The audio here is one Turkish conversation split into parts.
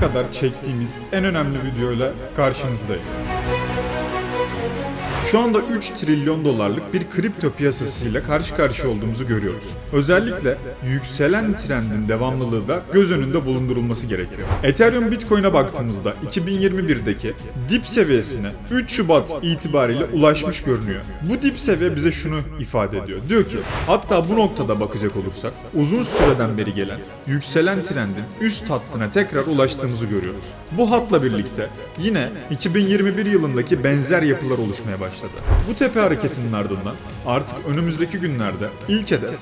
Kadar çektiğimiz en önemli videoyla karşınızdayız. Şu anda 3 trilyon dolarlık bir kripto piyasasıyla karşı karşıya olduğumuzu görüyoruz. Özellikle yükselen trendin devamlılığı da göz önünde bulundurulması gerekiyor. Ethereum Bitcoin'e baktığımızda 2021'deki dip seviyesine 3 Şubat itibariyle ulaşmış görünüyor. Bu dip seviye bize şunu ifade ediyor. Diyor ki hatta bu noktada bakacak olursak uzun süreden beri gelen yükselen trendin üst hattına tekrar ulaştığımızı görüyoruz. Bu hatla birlikte yine 2021 yılındaki benzer yapılar oluşmaya başladı. Bu tepe hareketinin ardından artık önümüzdeki günlerde ilk hedef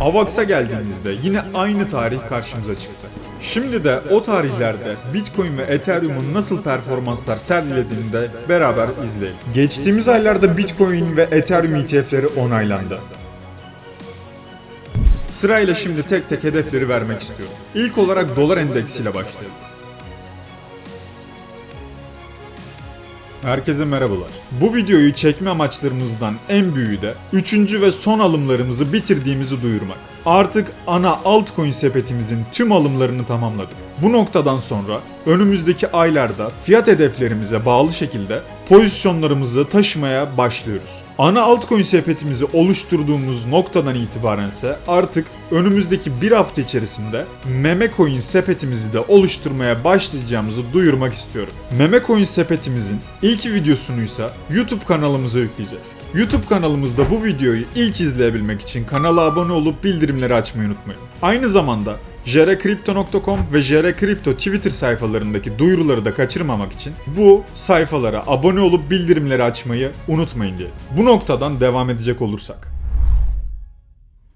Avax'a geldiğimizde yine aynı tarih karşımıza çıktı. Şimdi de o tarihlerde Bitcoin ve Ethereum'un nasıl performanslar sergilediğini de beraber izleyelim. Geçtiğimiz aylarda Bitcoin ve Ethereum ETF'leri onaylandı. Sırayla şimdi tek tek hedefleri vermek istiyorum. İlk olarak dolar endeksiyle başlayalım. Herkese merhabalar. Bu videoyu çekme amaçlarımızdan en büyüğü de 3. ve son alımlarımızı bitirdiğimizi duyurmak. Artık ana altcoin sepetimizin tüm alımlarını tamamladık. Bu noktadan sonra önümüzdeki aylarda fiyat hedeflerimize bağlı şekilde pozisyonlarımızı taşımaya başlıyoruz. Ana altcoin sepetimizi oluşturduğumuz noktadan itibaren ise artık önümüzdeki bir hafta içerisinde meme coin sepetimizi de oluşturmaya başlayacağımızı duyurmak istiyorum. Meme coin sepetimizin ilk videosunu ise YouTube kanalımıza yükleyeceğiz. YouTube kanalımızda bu videoyu ilk izleyebilmek için kanala abone olup bildirimleri açmayı unutmayın. Aynı zamanda jrcrypto.com ve jrcrypto Twitter sayfalarındaki duyuruları da kaçırmamak için bu sayfalara abone olup bildirimleri açmayı unutmayın diye. Bu noktadan devam edecek olursak.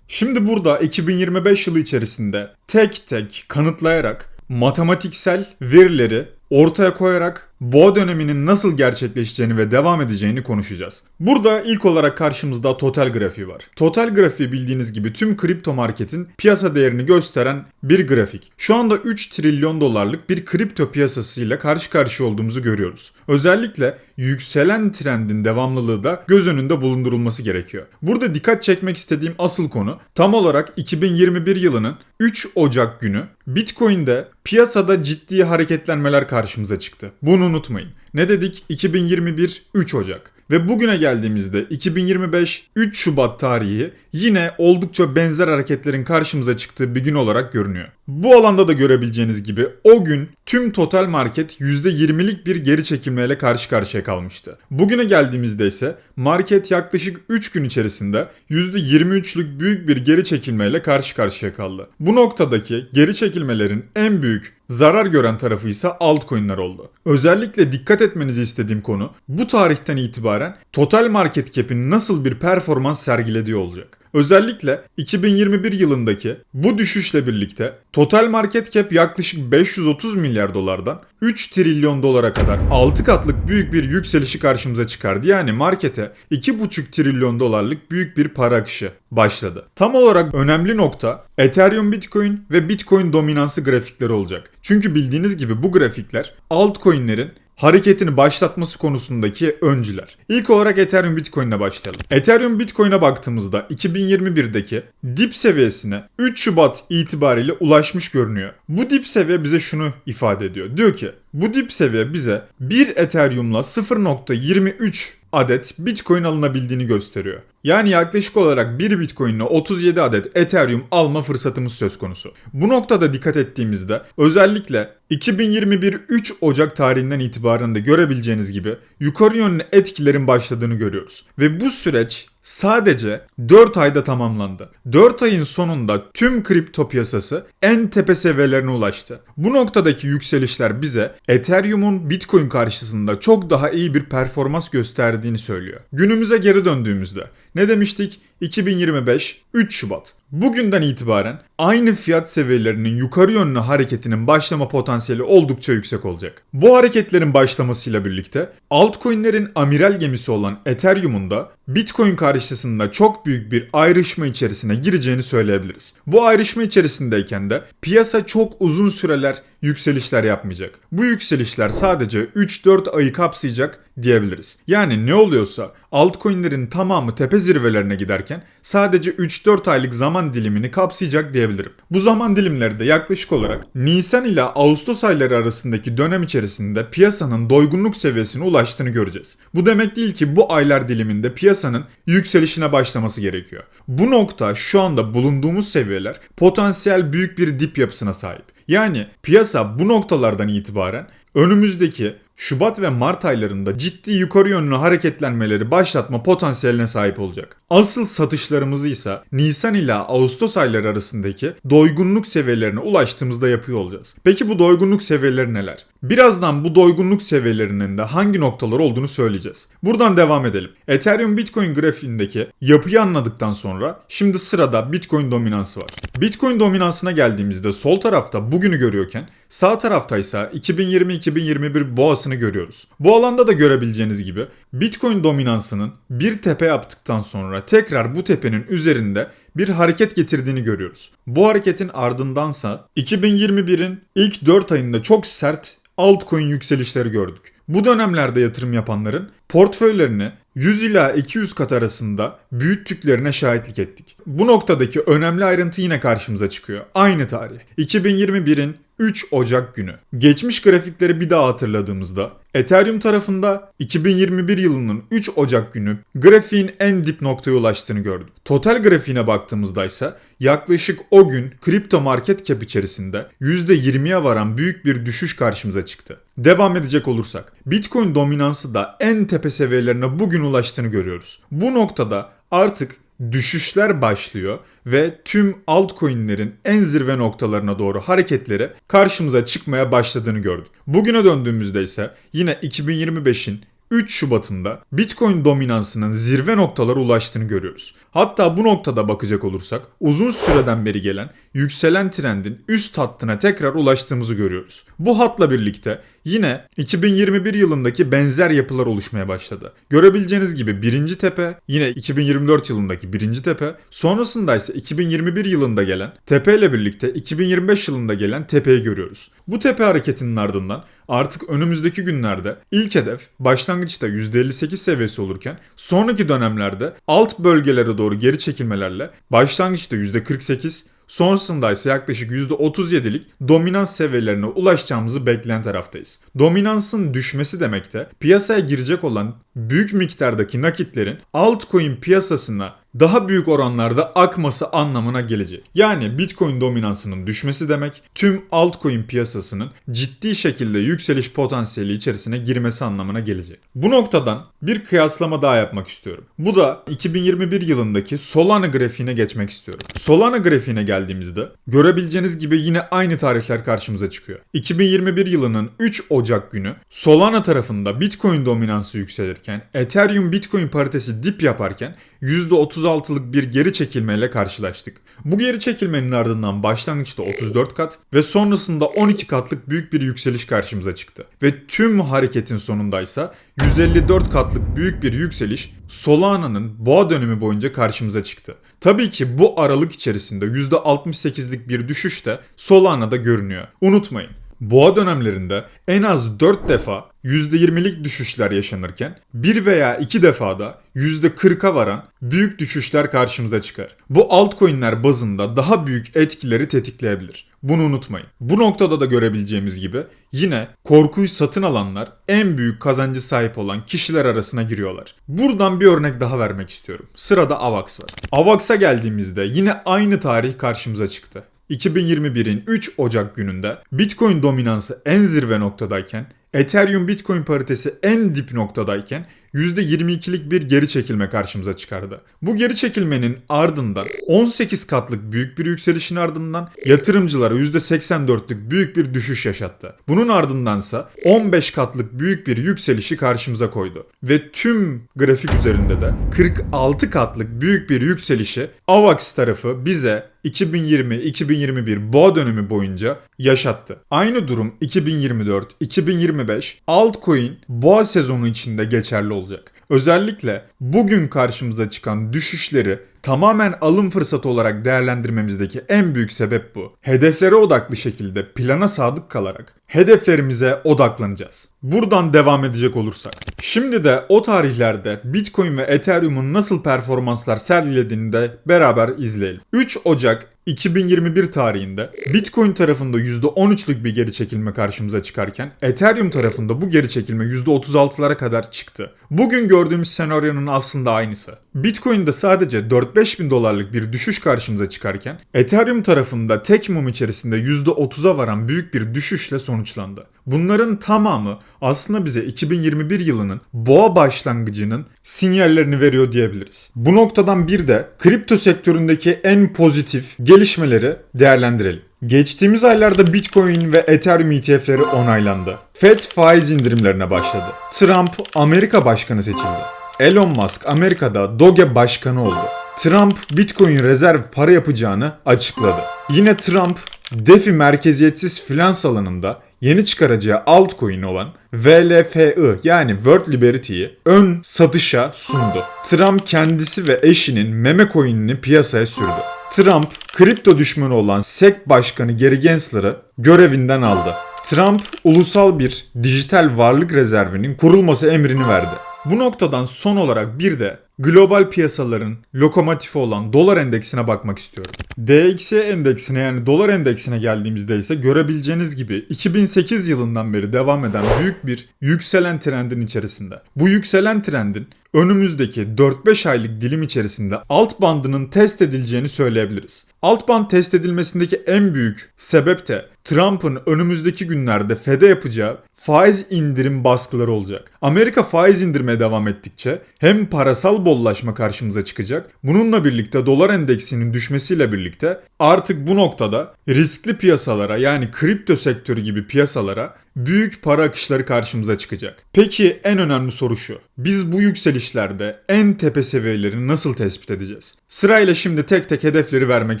Şimdi burada 2025 yılı içerisinde tek tek kanıtlayarak matematiksel verileri ortaya koyarak boğa döneminin nasıl gerçekleşeceğini ve devam edeceğini konuşacağız. Burada ilk olarak karşımızda total grafiği var. Total grafiği bildiğiniz gibi tüm kripto marketin piyasa değerini gösteren bir grafik. Şu anda 3 trilyon dolarlık bir kripto piyasasıyla karşı karşıya olduğumuzu görüyoruz. Özellikle yükselen trendin devamlılığı da göz önünde bulundurulması gerekiyor. Burada dikkat çekmek istediğim asıl konu tam olarak 2021 yılının 3 Ocak günü Bitcoin'de piyasada ciddi hareketlenmeler karşımıza çıktı. Bunu unutmayın. Ne dedik? 2021 3 Ocak. Ve bugüne geldiğimizde 2025 3 Şubat tarihi yine oldukça benzer hareketlerin karşımıza çıktığı bir gün olarak görünüyor. Bu alanda da görebileceğiniz gibi o gün tüm total market %20'lik bir geri çekilmeyle karşı karşıya kalmıştı. Bugüne geldiğimizde ise market yaklaşık 3 gün içerisinde %23'lük büyük bir geri çekilmeyle karşı karşıya kaldı. Bu noktadaki geri çekilmelerin en büyük zarar gören tarafı ise altcoin'ler oldu. Özellikle dikkat etmenizi istediğim konu bu tarihten itibaren total market cap'in nasıl bir performans sergilediği olacak. Özellikle 2021 yılındaki bu düşüşle birlikte total market cap yaklaşık 530 milyar dolardan 3 trilyon dolara kadar 6 katlık büyük bir yükselişi karşımıza çıkardı. Yani markete 2,5 trilyon dolarlık büyük bir para akışı başladı. Tam olarak önemli nokta Ethereum Bitcoin ve Bitcoin dominansı grafikleri olacak. Çünkü bildiğiniz gibi bu grafikler altcoin'lerin hareketini başlatması konusundaki öncüler. İlk olarak Ethereum Bitcoin'e başlayalım. Ethereum Bitcoin'e baktığımızda 2021'deki dip seviyesine 3 Şubat itibariyle ulaşmış görünüyor. Bu dip seviye bize şunu ifade ediyor. Diyor ki bu dip seviye bize 1 Ethereum'la 0.23 adet Bitcoin alınabildiğini gösteriyor. Yani yaklaşık olarak 1 Bitcoin ile 37 adet Ethereum alma fırsatımız söz konusu. Bu noktada dikkat ettiğimizde özellikle 2021 3 Ocak tarihinden itibaren de görebileceğiniz gibi yukarı yönlü etkilerin başladığını görüyoruz. Ve bu süreç sadece 4 ayda tamamlandı. 4 ayın sonunda tüm kripto piyasası en tepe seviyelerine ulaştı. Bu noktadaki yükselişler bize Ethereum'un Bitcoin karşısında çok daha iyi bir performans gösterdiğini söylüyor. Günümüze geri döndüğümüzde ne demiştik? 2025 3 Şubat. Bugünden itibaren aynı fiyat seviyelerinin yukarı yönlü hareketinin başlama potansiyeli oldukça yüksek olacak. Bu hareketlerin başlamasıyla birlikte altcoin'lerin amiral gemisi olan Ethereum'un da Bitcoin karşısında çok büyük bir ayrışma içerisine gireceğini söyleyebiliriz. Bu ayrışma içerisindeyken de piyasa çok uzun süreler yükselişler yapmayacak. Bu yükselişler sadece 3-4 ayı kapsayacak diyebiliriz. Yani ne oluyorsa altcoin'lerin tamamı tepe zirvelerine giderken sadece 3-4 aylık zaman dilimini kapsayacak diyebilirim. Bu zaman dilimleri de yaklaşık olarak Nisan ile Ağustos ayları arasındaki dönem içerisinde piyasanın doygunluk seviyesine ulaştığını göreceğiz. Bu demek değil ki bu aylar diliminde piyasanın yükselişine başlaması gerekiyor. Bu nokta şu anda bulunduğumuz seviyeler potansiyel büyük bir dip yapısına sahip. Yani piyasa bu noktalardan itibaren önümüzdeki Şubat ve Mart aylarında ciddi yukarı yönlü hareketlenmeleri başlatma potansiyeline sahip olacak. Asıl satışlarımızı ise Nisan ile Ağustos ayları arasındaki doygunluk seviyelerine ulaştığımızda yapıyor olacağız. Peki bu doygunluk seviyeleri neler? Birazdan bu doygunluk seviyelerinin de hangi noktalar olduğunu söyleyeceğiz. Buradan devam edelim. Ethereum Bitcoin grafiğindeki yapıyı anladıktan sonra şimdi sırada Bitcoin dominansı var. Bitcoin dominansına geldiğimizde sol tarafta bugünü görüyorken sağ tarafta ise 2020-2021 boğasını görüyoruz. Bu alanda da görebileceğiniz gibi Bitcoin dominansının bir tepe yaptıktan sonra tekrar bu tepenin üzerinde bir hareket getirdiğini görüyoruz. Bu hareketin ardındansa 2021'in ilk 4 ayında çok sert altcoin yükselişleri gördük. Bu dönemlerde yatırım yapanların portföylerini 100 ila 200 kat arasında büyüttüklerine şahitlik ettik. Bu noktadaki önemli ayrıntı yine karşımıza çıkıyor. Aynı tarih. 2021'in 3 Ocak günü. Geçmiş grafikleri bir daha hatırladığımızda Ethereum tarafında 2021 yılının 3 Ocak günü grafiğin en dip noktaya ulaştığını gördüm. Total grafiğine baktığımızda ise yaklaşık o gün kripto market cap içerisinde %20'ye varan büyük bir düşüş karşımıza çıktı. Devam edecek olursak Bitcoin dominansı da en tepe seviyelerine bugün ulaştığını görüyoruz. Bu noktada artık düşüşler başlıyor ve tüm altcoin'lerin en zirve noktalarına doğru hareketleri karşımıza çıkmaya başladığını gördük. Bugüne döndüğümüzde ise yine 2025'in 3 Şubat'ında Bitcoin dominansının zirve noktalara ulaştığını görüyoruz. Hatta bu noktada bakacak olursak uzun süreden beri gelen yükselen trendin üst hattına tekrar ulaştığımızı görüyoruz. Bu hatla birlikte yine 2021 yılındaki benzer yapılar oluşmaya başladı. Görebileceğiniz gibi birinci tepe yine 2024 yılındaki birinci tepe sonrasında ise 2021 yılında gelen tepe ile birlikte 2025 yılında gelen tepeyi görüyoruz. Bu tepe hareketinin ardından artık önümüzdeki günlerde ilk hedef başlangıçta %58 seviyesi olurken sonraki dönemlerde alt bölgelere doğru geri çekilmelerle başlangıçta %48 Sonrasında ise yaklaşık %37'lik dominans seviyelerine ulaşacağımızı bekleyen taraftayız. Dominansın düşmesi demek de piyasaya girecek olan büyük miktardaki nakitlerin altcoin piyasasına daha büyük oranlarda akması anlamına gelecek. Yani Bitcoin dominansının düşmesi demek tüm altcoin piyasasının ciddi şekilde yükseliş potansiyeli içerisine girmesi anlamına gelecek. Bu noktadan bir kıyaslama daha yapmak istiyorum. Bu da 2021 yılındaki Solana grafiğine geçmek istiyorum. Solana grafiğine geldiğimizde görebileceğiniz gibi yine aynı tarihler karşımıza çıkıyor. 2021 yılının 3 Ocak günü Solana tarafında Bitcoin dominansı yükselirken Ethereum Bitcoin paritesi dip yaparken %36'lık bir geri çekilmeyle karşılaştık. Bu geri çekilmenin ardından başlangıçta 34 kat ve sonrasında 12 katlık büyük bir yükseliş karşımıza çıktı. Ve tüm hareketin sonundaysa 154 katlık büyük bir yükseliş Solana'nın boğa dönemi boyunca karşımıza çıktı. Tabii ki bu aralık içerisinde %68'lik bir düşüş de Solana'da görünüyor. Unutmayın. Boğa dönemlerinde en az 4 defa %20'lik düşüşler yaşanırken bir veya iki defada %40'a varan büyük düşüşler karşımıza çıkar. Bu altcoin'ler bazında daha büyük etkileri tetikleyebilir. Bunu unutmayın. Bu noktada da görebileceğimiz gibi yine korkuyu satın alanlar en büyük kazancı sahip olan kişiler arasına giriyorlar. Buradan bir örnek daha vermek istiyorum. Sırada AVAX var. AVAX'a geldiğimizde yine aynı tarih karşımıza çıktı. 2021'in 3 Ocak gününde Bitcoin dominansı en zirve noktadayken Ethereum Bitcoin paritesi en dip noktadayken %22'lik bir geri çekilme karşımıza çıkardı. Bu geri çekilmenin ardından 18 katlık büyük bir yükselişin ardından yatırımcılara %84'lük büyük bir düşüş yaşattı. Bunun ardındansa 15 katlık büyük bir yükselişi karşımıza koydu. Ve tüm grafik üzerinde de 46 katlık büyük bir yükselişi AVAX tarafı bize 2020-2021 boğa dönemi boyunca yaşattı. Aynı durum 2024-2025 altcoin boğa sezonu içinde geçerli olacak. Özellikle bugün karşımıza çıkan düşüşleri tamamen alım fırsatı olarak değerlendirmemizdeki en büyük sebep bu. Hedeflere odaklı şekilde plana sadık kalarak hedeflerimize odaklanacağız. Buradan devam edecek olursak. Şimdi de o tarihlerde Bitcoin ve Ethereum'un nasıl performanslar sergilediğini de beraber izleyelim. 3 Ocak 2021 tarihinde Bitcoin tarafında %13'lük bir geri çekilme karşımıza çıkarken Ethereum tarafında bu geri çekilme %36'lara kadar çıktı. Bugün gördüğümüz senaryonun aslında aynısı. Bitcoin'de sadece 4-5 bin dolarlık bir düşüş karşımıza çıkarken Ethereum tarafında tek mum içerisinde %30'a varan büyük bir düşüşle sonuçlandı. Bunların tamamı aslında bize 2021 yılının boğa başlangıcının sinyallerini veriyor diyebiliriz. Bu noktadan bir de kripto sektöründeki en pozitif gelişmeleri değerlendirelim. Geçtiğimiz aylarda Bitcoin ve Ethereum ETF'leri onaylandı. Fed faiz indirimlerine başladı. Trump Amerika başkanı seçildi. Elon Musk Amerika'da Doge başkanı oldu. Trump Bitcoin rezerv para yapacağını açıkladı. Yine Trump DeFi merkeziyetsiz finans alanında yeni çıkaracağı altcoin olan VLFI yani World Liberty'yi ön satışa sundu. Trump kendisi ve eşinin meme coin'ini piyasaya sürdü. Trump, kripto düşmanı olan SEC Başkanı Gary Gensler'ı görevinden aldı. Trump, ulusal bir dijital varlık rezervinin kurulması emrini verdi. Bu noktadan son olarak bir de global piyasaların lokomotifi olan dolar endeksine bakmak istiyorum. DXY endeksine yani dolar endeksine geldiğimizde ise görebileceğiniz gibi 2008 yılından beri devam eden büyük bir yükselen trendin içerisinde. Bu yükselen trendin önümüzdeki 4-5 aylık dilim içerisinde alt bandının test edileceğini söyleyebiliriz. Alt band test edilmesindeki en büyük sebep de Trump'ın önümüzdeki günlerde FED'e yapacağı faiz indirim baskıları olacak. Amerika faiz indirmeye devam ettikçe hem parasal bollaşma karşımıza çıkacak. Bununla birlikte dolar endeksinin düşmesiyle birlikte artık bu noktada riskli piyasalara yani kripto sektörü gibi piyasalara büyük para akışları karşımıza çıkacak. Peki en önemli soru şu. Biz bu yükselişlerde en tepe seviyeleri nasıl tespit edeceğiz? Sırayla şimdi tek tek hedefleri vermek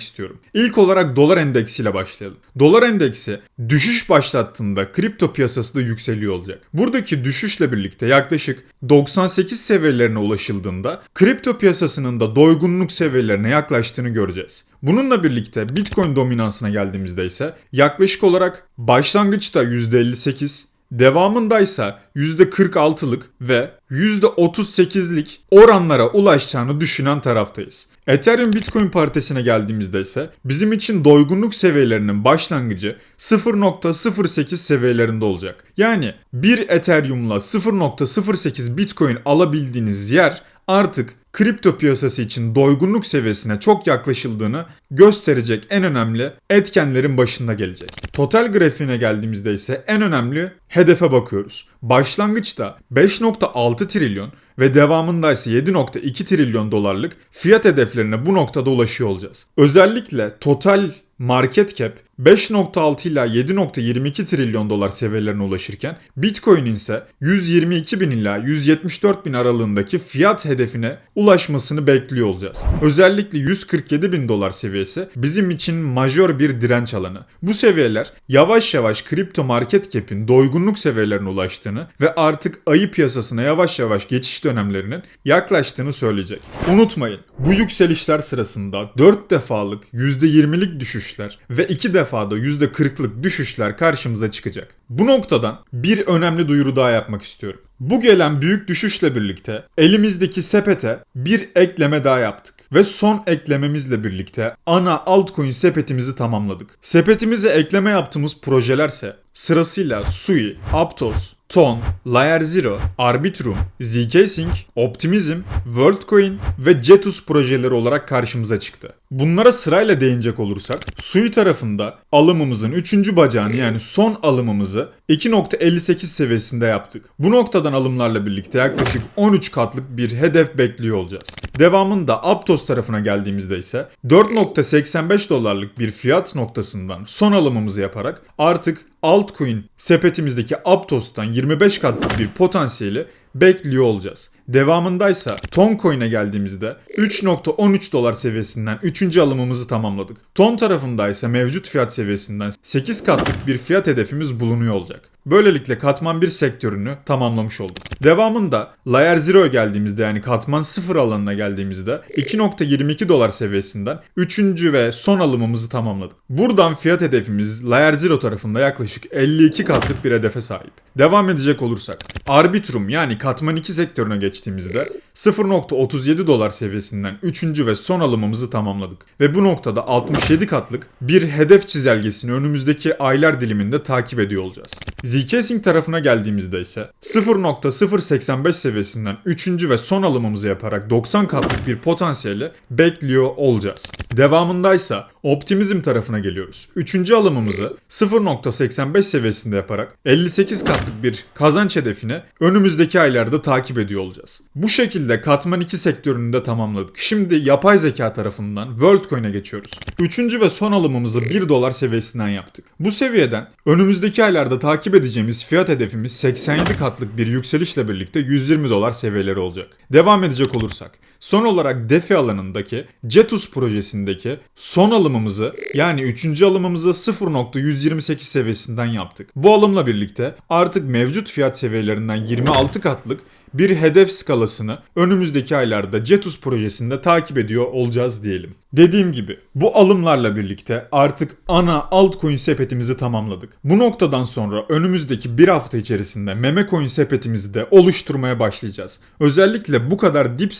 istiyorum. İlk olarak dolar endeksiyle başlayalım. Dolar endeksi düşüş başlattığında kripto piyasası da yükseliyor olacak. Buradaki düşüşle birlikte yaklaşık 98 seviyelerine ulaşıldığında kripto piyasasının da doygunluk seviyelerine yaklaştığını göreceğiz. Bununla birlikte Bitcoin dominansına geldiğimizde ise yaklaşık olarak başlangıçta %58, devamındaysa %46'lık ve %38'lik oranlara ulaşacağını düşünen taraftayız. Ethereum Bitcoin paritesine geldiğimizde ise bizim için doygunluk seviyelerinin başlangıcı 0.08 seviyelerinde olacak. Yani bir Ethereum'la 0.08 Bitcoin alabildiğiniz yer artık kripto piyasası için doygunluk seviyesine çok yaklaşıldığını gösterecek en önemli etkenlerin başında gelecek. Total grafiğine geldiğimizde ise en önemli hedefe bakıyoruz. Başlangıçta 5.6 trilyon ve devamında ise 7.2 trilyon dolarlık fiyat hedeflerine bu noktada ulaşıyor olacağız. Özellikle total market cap 5.6 ila 7.22 trilyon dolar seviyelerine ulaşırken Bitcoin'in ise 122 bin ila 174 bin aralığındaki fiyat hedefine ulaşmasını bekliyor olacağız. Özellikle 147 bin dolar seviyesi bizim için majör bir direnç alanı. Bu seviyeler yavaş yavaş kripto market cap'in doygunluk seviyelerine ulaştığını ve artık ayı piyasasına yavaş yavaş geçiş dönemlerinin yaklaştığını söyleyecek. Unutmayın bu yükselişler sırasında 4 defalık %20'lik düşüşler ve 2 defa defada %40'lık düşüşler karşımıza çıkacak. Bu noktadan bir önemli duyuru daha yapmak istiyorum. Bu gelen büyük düşüşle birlikte elimizdeki sepete bir ekleme daha yaptık. Ve son eklememizle birlikte ana altcoin sepetimizi tamamladık. Sepetimize ekleme yaptığımız projelerse sırasıyla Sui, Aptos, Ton, Layer Zero, Arbitrum, zk-Sync, Optimism, WorldCoin ve Jetus projeleri olarak karşımıza çıktı. Bunlara sırayla değinecek olursak, Sui tarafında alımımızın 3. bacağını yani son alımımızı 2.58 seviyesinde yaptık. Bu noktadan alımlarla birlikte yaklaşık 13 katlık bir hedef bekliyor olacağız. Devamında Aptos tarafına geldiğimizde ise 4.85 dolarlık bir fiyat noktasından son alımımızı yaparak artık altcoin sepetimizdeki Aptos'tan 25 katlık bir potansiyeli bekliyor olacağız. Devamındaysa Ton Coin'e geldiğimizde 3.13 dolar seviyesinden 3. alımımızı tamamladık. Ton tarafındaysa mevcut fiyat seviyesinden 8 katlık bir fiyat hedefimiz bulunuyor olacak. Böylelikle katman 1 sektörünü tamamlamış olduk. Devamında Layer Zero'ya geldiğimizde yani katman 0 alanına geldiğimizde 2.22 dolar seviyesinden 3. ve son alımımızı tamamladık. Buradan fiyat hedefimiz Layer Zero tarafında yaklaşık 52 katlık bir hedefe sahip. Devam edecek olursak Arbitrum yani katman 2 sektörüne geçtiğimizde 0.37 dolar seviyesinden 3. ve son alımımızı tamamladık. Ve bu noktada 67 katlık bir hedef çizelgesini önümüzdeki aylar diliminde takip ediyor olacağız. Zcasing tarafına geldiğimizde ise 0.085 seviyesinden 3. ve son alımımızı yaparak 90 katlık bir potansiyeli bekliyor olacağız. Devamındaysa Optimizm tarafına geliyoruz. 3. alımımızı 0.85 seviyesinde yaparak 58 katlık bir kazanç hedefini önümüzdeki aylarda takip ediyor olacağız. Bu şekilde katman 2 sektörünü de tamamladık. Şimdi yapay zeka tarafından WorldCoin'e geçiyoruz. 3. ve son alımımızı 1 dolar seviyesinden yaptık. Bu seviyeden önümüzdeki aylarda takip edeceğimiz fiyat hedefimiz 87 katlık bir yükselişle birlikte 120 dolar seviyeleri olacak. Devam edecek olursak Son olarak DeFi alanındaki Cetus projesindeki son alımımızı yani 3. alımımızı 0.128 seviyesinden yaptık. Bu alımla birlikte artık mevcut fiyat seviyelerinden 26 katlık bir hedef skalasını önümüzdeki aylarda Cetus projesinde takip ediyor olacağız diyelim. Dediğim gibi bu alımlarla birlikte artık ana altcoin sepetimizi tamamladık. Bu noktadan sonra önümüzdeki bir hafta içerisinde meme coin sepetimizi de oluşturmaya başlayacağız. Özellikle bu kadar dip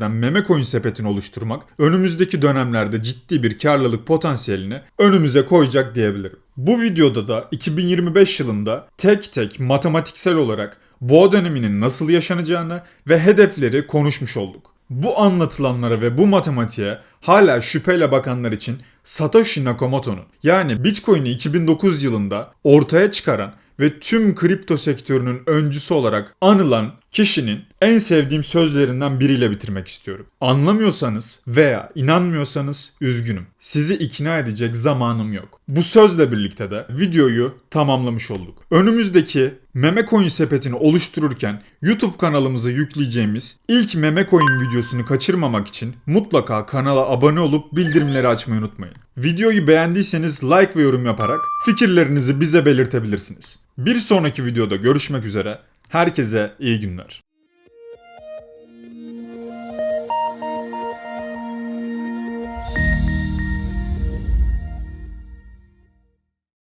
seviyelerden meme coin sepetini oluşturmak önümüzdeki dönemlerde ciddi bir karlılık potansiyelini önümüze koyacak diyebilirim. Bu videoda da 2025 yılında tek tek matematiksel olarak boğa döneminin nasıl yaşanacağını ve hedefleri konuşmuş olduk. Bu anlatılanlara ve bu matematiğe hala şüpheyle bakanlar için Satoshi Nakamoto'nun yani Bitcoin'i 2009 yılında ortaya çıkaran ve tüm kripto sektörünün öncüsü olarak anılan kişinin en sevdiğim sözlerinden biriyle bitirmek istiyorum. Anlamıyorsanız veya inanmıyorsanız üzgünüm. Sizi ikna edecek zamanım yok. Bu sözle birlikte de videoyu tamamlamış olduk. Önümüzdeki meme coin sepetini oluştururken YouTube kanalımıza yükleyeceğimiz ilk meme coin videosunu kaçırmamak için mutlaka kanala abone olup bildirimleri açmayı unutmayın. Videoyu beğendiyseniz like ve yorum yaparak fikirlerinizi bize belirtebilirsiniz. Bir sonraki videoda görüşmek üzere. Herkese iyi günler.